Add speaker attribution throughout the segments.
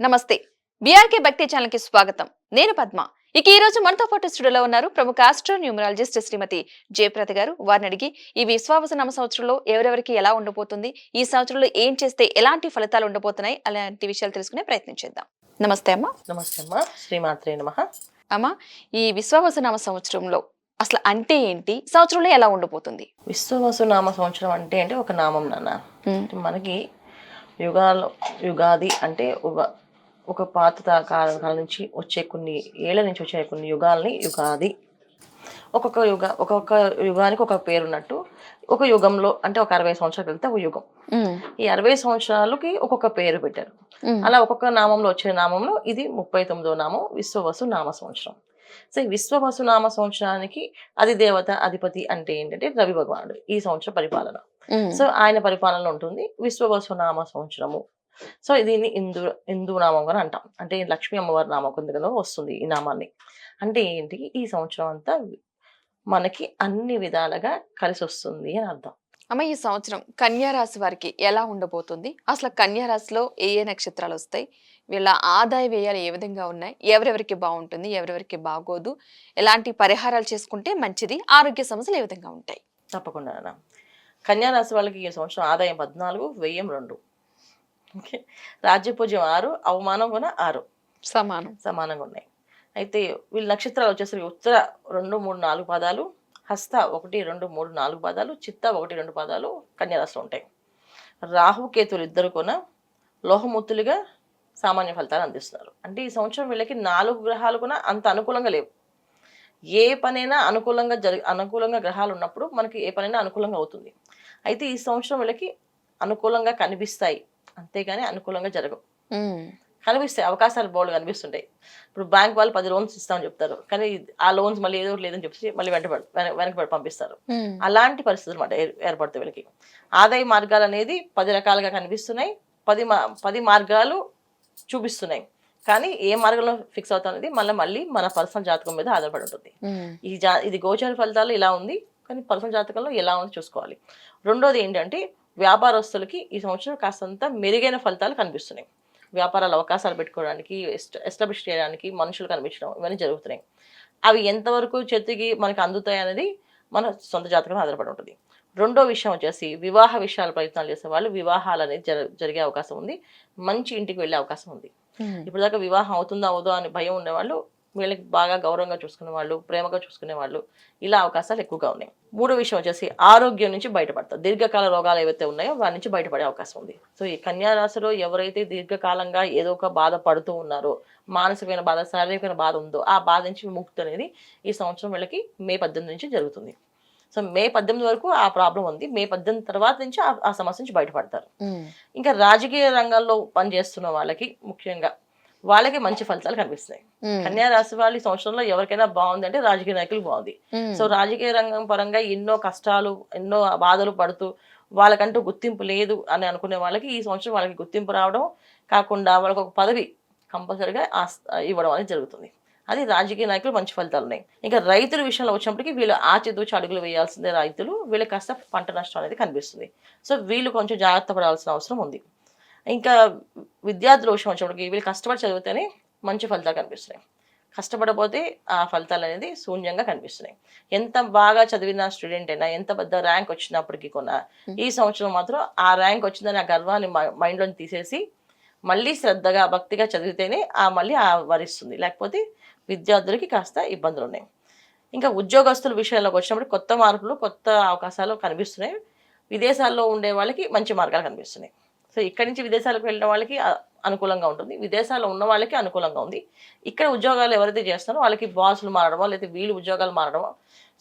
Speaker 1: నమస్తే. బీఆర్కే భక్తి ఛానల్కి స్వాగతం. నేను పద్మ. ఇక ఈ రోజు మనతో పాటు స్టూడియోలో ఉన్నారు ప్రముఖ ఆస్ట్రో న్యూమరాలజిస్ట్ శ్రీమతి జయప్రద గారు. వారిని అడిగి ఈ విశ్వావస నామ సంవత్సరంలో ఎవరెవరికి ఎలా ఉండబోతుంది ఈ సంవత్సరంలో ఏం చేస్తే ఎలాంటి ఫలితాలు ఉండబోతున్నాయి అలాంటి విషయాలు తెలుసుకునే ప్రయత్నం చేద్దాం. నమస్తే అమ్మ.
Speaker 2: నమస్తే అమ్మా. శ్రీమాత్రే నమ.
Speaker 1: అమ్మ ఈ విశ్వావస నామ సంవత్సరంలో అసలు అంటే ఏంటి? సంవత్సరంలో ఎలా ఉండబోతుంది?
Speaker 2: విశ్వవసు నామ సంవత్సరం అంటే అంటే ఒక నామం నాన్న. మనకి యుగాలు యుగాది అంటే ఒక పాత కాలం నుంచి వచ్చే కొన్ని ఏళ్ళ నుంచి వచ్చే కొన్ని యుగాల్ని యుగాది. ఒక్కొక్క యుగ ఒక్కొక్క యుగానికి ఒక పేరు ఉన్నట్టు ఒక యుగంలో అంటే ఒక అరవై సంవత్సరాలు వెళ్తే ఒక యుగం. ఈ అరవై సంవత్సరాలకి ఒక్కొక్క పేరు పెట్టారు. అలా ఒక్కొక్క నామంలో వచ్చే నామంలో ఇది ముప్పై తొమ్మిదో నామం విశ్వవసు నామ సంవత్సరం. సో ఈ విశ్వవసు నామ సంవత్సరానికి అది దేవత అధిపతి అంటే ఏంటంటే రవి భగవానుడు ఈ సంవత్సర పరిపాలన. సో ఆయన పరిపాలన ఉంటుంది విశ్వవసు నామ సంవత్సరము. సో దీన్ని ఇందు హిందూ నామం అని అంటాం. అంటే లక్ష్మీ అమ్మవారి నామం కింద వస్తుంది ఈ నామాన్ని. అంటే ఏంటి? ఈ సంవత్సరం అంతా మనకి అన్ని విధాలుగా కలిసి వస్తుంది అని అర్థం.
Speaker 1: అమ్మ ఈ సంవత్సరం కన్యా రాశి వారికి ఎలా ఉండబోతుంది? అసలు కన్యా రాశిలో ఏ ఏ నక్షత్రాలు వస్తాయి? వీళ్ళ ఆదాయ వ్యయాలు ఏ విధంగా ఉన్నాయి? ఎవరెవరికి బాగుంటుంది? ఎవరెవరికి బాగోదు? ఎలాంటి పరిహారాలు చేసుకుంటే మంచిది? ఆరోగ్య సమస్యలు ఏ విధంగా ఉంటాయి?
Speaker 2: తప్పకుండా నాన్న. కన్యా రాశి వాళ్ళకి ఈ సంవత్సరం ఆదాయం పద్నాలుగు వ్యయం రెండు. ఓకే. రాజ్యపూజ్యం ఆరు అవమానం కూడా ఆరు.
Speaker 1: సమానం.
Speaker 2: సమానంగా ఉన్నాయి. అయితే వీళ్ళ నక్షత్రాలు వచ్చేసరికి ఉత్తర రెండు మూడు నాలుగు పాదాలు హస్త ఒకటి రెండు మూడు నాలుగు పాదాలు చిత్త ఒకటి రెండు పాదాలు కన్యారాశిలో ఉంటాయి. రాహు కేతులు ఇద్దరు కూడా లోహమూర్తులుగా సామాన్య ఫలితాలు అందిస్తున్నారు. అంటే ఈ సంవత్సరం వీళ్ళకి నాలుగు గ్రహాలు కూడా అంత అనుకూలంగా లేవు. ఏ పనైనా అనుకూలంగా జరి అనుకూలంగా గ్రహాలు ఉన్నప్పుడు మనకి ఏ పనైనా అనుకూలంగా అవుతుంది. అయితే ఈ సంవత్సరం వీళ్ళకి అనుకూలంగా కనిపిస్తాయి. అంతేగాని అనుకూలంగా జరగవు. కనిపిస్తాయి అవకాశాలు బోల్డ్ కనిపిస్తుంటాయి. ఇప్పుడు బ్యాంక్ వాళ్ళు పది లోన్స్ ఇస్తామని చెప్తారు. కానీ ఆ లోన్స్ మళ్ళీ ఏదో లేదని చెప్పి మళ్ళీ వెంటబడి వెనకబడి పంపిస్తారు. అలాంటి పరిస్థితులు అనమాట ఏర్పడతాయి వీళ్ళకి. ఆదాయ మార్గాలు అనేది పది రకాలుగా కనిపిస్తున్నాయి. పది పది మార్గాలు చూపిస్తున్నాయి. కానీ ఏ మార్గంలో ఫిక్స్ అవుతా అనేది మళ్ళీ మళ్ళీ మన పర్సనల్ జాతకం మీద ఆధారపడి ఉంటుంది. ఈ జా ఇది గోచార ఫలితాలు ఇలా ఉంది. కానీ పర్సనల్ జాతకంలో ఎలా ఉంది చూసుకోవాలి. రెండోది ఏంటంటే వ్యాపారస్తులకి ఈ సంవత్సరం కాస్తంత మెరుగైన ఫలితాలు కనిపిస్తున్నాయి. వ్యాపారాల అవకాశాలు పెట్టుకోవడానికి ఎస్ట- ఎస్టాబ్లిష్ చేయడానికి మనుషులు కనిపించడం ఇవన్నీ జరుగుతున్నాయి. అవి ఎంతవరకు చేతికి మనకి అందుతాయి అనేది మన సొంత జాతకం ఆధారపడి ఉంటుంది. రెండో విషయం వచ్చేసి వివాహ విషయాల ప్రయత్నాలు చేసే వాళ్ళు వివాహాలు అనేది జర జరిగే అవకాశం ఉంది. మంచి ఇంటికి వెళ్ళే అవకాశం ఉంది. ఇప్పుడు దాకా వివాహం అవుతుందా అవుదో అని భయం ఉండేవాళ్ళు వీళ్ళకి బాగా గౌరవంగా చూసుకునే వాళ్ళు ప్రేమగా చూసుకునే వాళ్ళు ఇలా అవకాశాలు ఎక్కువగా ఉన్నాయి. మూడో విషయం వచ్చేసి ఆరోగ్యం నుంచి బయటపడతారు దీర్ఘకాల రోగాలు ఏవైతే ఉన్నాయో వాటి నుంచి బయటపడే అవకాశం ఉంది. సో ఈ కన్యా రాశిలో ఎవరైతే దీర్ఘకాలంగా ఏదో ఒక బాధ పడుతూ ఉన్నారో మానసికమైన బాధ శారీరకమైన బాధ ఉందో ఆ బాధ నుంచి విముక్తి అనేది ఈ సంవత్సరం వీళ్ళకి మే పద్దెనిమిది నుంచి జరుగుతుంది. సో మే పద్దెనిమిది వరకు ఆ ప్రాబ్లం ఉంది. మే పద్దెనిమిది తర్వాత నుంచి ఆ- సమస్య నుంచి బయటపడతారు. ఇంకా రాజకీయ రంగంలో పనిచేస్తున్న వాళ్ళకి ముఖ్యంగా వాళ్ళకి మంచి ఫలితాలు కనిపిస్తాయి కన్యా రాశి వాళ్ళు ఈ సంవత్సరంలో ఎవరికైనా బాగుంది అంటే రాజకీయ నాయకులు బాగుంది. సో రాజకీయ రంగం పరంగా ఎన్నో కష్టాలు ఎన్నో బాధలు పడుతూ వాళ్ళకంటూ గుర్తింపు లేదు అని అనుకునే వాళ్ళకి ఈ సంవత్సరం వాళ్ళకి గుర్తింపు రావడం కాకుండా వాళ్ళకి ఒక పదవి కంపల్సరిగా ఇవ్వడం అనేది జరుగుతుంది. అది రాజకీయ నాయకులు మంచి ఫలితాలు ఉన్నాయి. ఇంకా రైతుల విషయంలో వచ్చినప్పటికీ వీళ్ళు ఆచితూచి అడుగులు వేయాల్సిందే రైతులు. వీళ్ళకి కాస్త పంట నష్టం అనేది కనిపిస్తుంది. సో వీళ్ళు కొంచెం జాగ్రత్త పడాల్సిన అవసరం ఉంది. ఇంకా విద్యార్థుల విషయం వచ్చినప్పటికి వీళ్ళు కష్టపడి చదివితేనే మంచి ఫలితాలు కనిపిస్తున్నాయి. కష్టపడపోతే ఆ ఫలితాలు అనేది శూన్యంగా కనిపిస్తున్నాయి. ఎంత బాగా చదివిన స్టూడెంట్ అయినా ఎంత పెద్ద ర్యాంక్ వచ్చినప్పటికీ కూడా ఈ సంవత్సరం మాత్రం ఆ ర్యాంక్ వచ్చిందని ఆ గర్వాన్ని మైండ్లో తీసేసి మళ్ళీ శ్రద్ధగా భక్తిగా చదివితేనే ఆ మళ్ళీ ఆ వరిస్తుంది. లేకపోతే విద్యార్థులకి కాస్త ఇబ్బందులు ఉన్నాయి. ఇంకా ఉద్యోగస్తుల విషయంలోకి వచ్చినప్పుడు కొత్త మార్పులు కొత్త అవకాశాలు కనిపిస్తున్నాయి. విదేశాల్లో ఉండే వాళ్ళకి మంచి మార్గాలు కనిపిస్తున్నాయి. సో ఇక్కడి నుంచి విదేశాలకు వెళ్ళిన వాళ్ళకి అనుకూలంగా ఉంటుంది. విదేశాల్లో ఉన్న వాళ్ళకి అనుకూలంగా ఉంది. ఇక్కడ ఉద్యోగాలు ఎవరైతే చేస్తున్నారో వాళ్ళకి బాసులు మారడమో లేదా వీళ్ళు ఉద్యోగాలు మారడమో?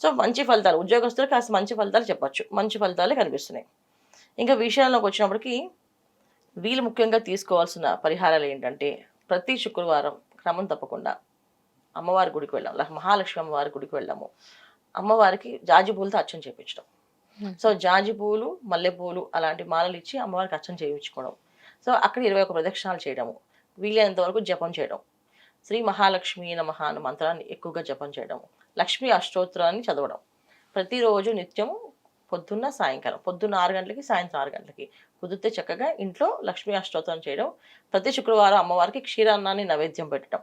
Speaker 2: సో మంచి ఫలితాలు ఉద్యోగస్తులు కాస్త మంచి ఫలితాలు చెప్పచ్చు. మంచి ఫలితాలే కనిపిస్తున్నాయి. ఇంకా విషయాల్లోకి వచ్చినప్పటికీ వీళ్ళు ముఖ్యంగా తీసుకోవాల్సిన పరిహారాలు ఏంటంటే ప్రతి శుక్రవారం క్రమం తప్పకుండా అమ్మవారి గుడికి వెళ్ళాము లేక మహాలక్ష్మి అమ్మవారి గుడికి వెళ్ళాము. అమ్మవారికి జాజిపూలతో అర్చన చేయించడం
Speaker 1: Hmm.
Speaker 2: సో జాజి పూలు మల్లెపూలు అలాంటి మాలలు ఇచ్చి అమ్మవారికి అర్చన చేయించుకోవడం. సో అక్కడ ఇరవై ఒక ప్రదక్షిణాలు చేయడము. వీలైనంత వరకు జపం చేయడం. శ్రీ మహాలక్ష్మి నమః అన్న మంత్రాన్ని ఎక్కువగా జపం చేయడం లక్ష్మీ అష్టోత్తరాన్ని చదవడం. ప్రతిరోజు నిత్యం పొద్దున్న సాయంకాలం పొద్దున్న ఆరు గంటలకి సాయంత్రం ఆరు గంటలకి కుదిరితే చక్కగా ఇంట్లో లక్ష్మీ అష్టోత్తరం చేయడం. ప్రతి శుక్రవారం అమ్మవారికి క్షీరాన్నాన్ని నైవేద్యం పెట్టడం.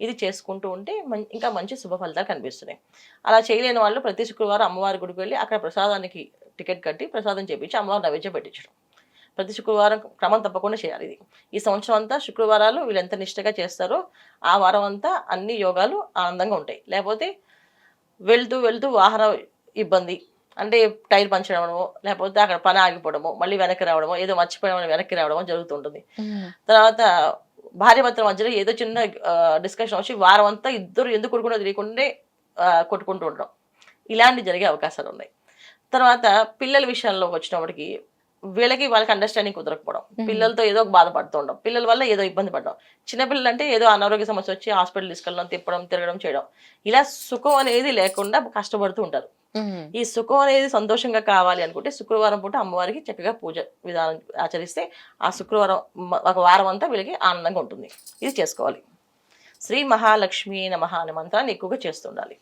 Speaker 2: ఇది చేసుకుంటూ ఉంటే మం- ఇంకా మంచి శుభ ఫలితాలు కనిపిస్తున్నాయి. అలా చేయలేని వాళ్ళు ప్రతి శుక్రవారం అమ్మవారి గుడికి వెళ్ళి అక్కడ ప్రసాదానికి టికెట్ కట్టి ప్రసాదం చేపించి అమ్మవారి నైవేద్యం పెట్టించడం. ప్రతి శుక్రవారం క్రమం తప్పకుండా చేయాలి ఇది. ఈ సంవత్సరం అంతా శుక్రవారాలు వీళ్ళు ఎంత నిష్టగా చేస్తారో ఆ వారం అంతా అన్ని యోగాలు ఆనందంగా ఉంటాయి. లేకపోతే వెళ్తూ వెళ్తూ వాహన ఇబ్బంది అంటే టైర్ పంచర్ అవ్వడమో లేకపోతే అక్కడ పని ఆగిపోవడమో మళ్ళీ వెనక్కి రావడమో ఏదో మర్చిపోవడం వెనక్కి రావడమో జరుగుతుంటుంది తర్వాత భార్యాభర్తల మధ్యలో ఏదో చిన్న డిస్కషన్ వచ్చి వారం అంతా ఇద్దరు ఎందుకు కొడుకునో తెలియకుండానే ఆ, కొట్టుకుంటూ ఉండడం. ఇలాంటి జరిగే అవకాశాలు ఉన్నాయి. తర్వాత పిల్లల విషయంలోకి వచ్చినప్పటికి వీళ్ళకి వాళ్ళకి అండర్స్టాండింగ్ కుదరకపోవడం. పిల్లలతో ఏదో ఒక బాధపడుతూ ఉండడం. పిల్లల వల్ల ఏదో ఇబ్బంది పడడం. చిన్నపిల్లలు అంటే ఏదో అనారోగ్య సమస్య వచ్చి హాస్పిటల్ తీసుకెళ్ళడం తిప్పడం తిరగడం చేయడం. ఇలా సుఖం అనేది లేకుండా కష్టపడుతూ ఉంటారు. ఈ సుఖం అనేది సంతోషంగా కావాలి అనుకుంటే శుక్రవారం పూట అమ్మవారికి చక్కగా పూజ విధానం ఆచరిస్తే ఆ శుక్రవారం ఒక వారం అంతా వీళ్ళకి ఆనందంగా ఉంటుంది. ఇది చేసుకోవాలి. శ్రీ మహాలక్ష్మి నమః అనే మంత్రాన్ని ఎక్కువగా చేస్తుండాలి.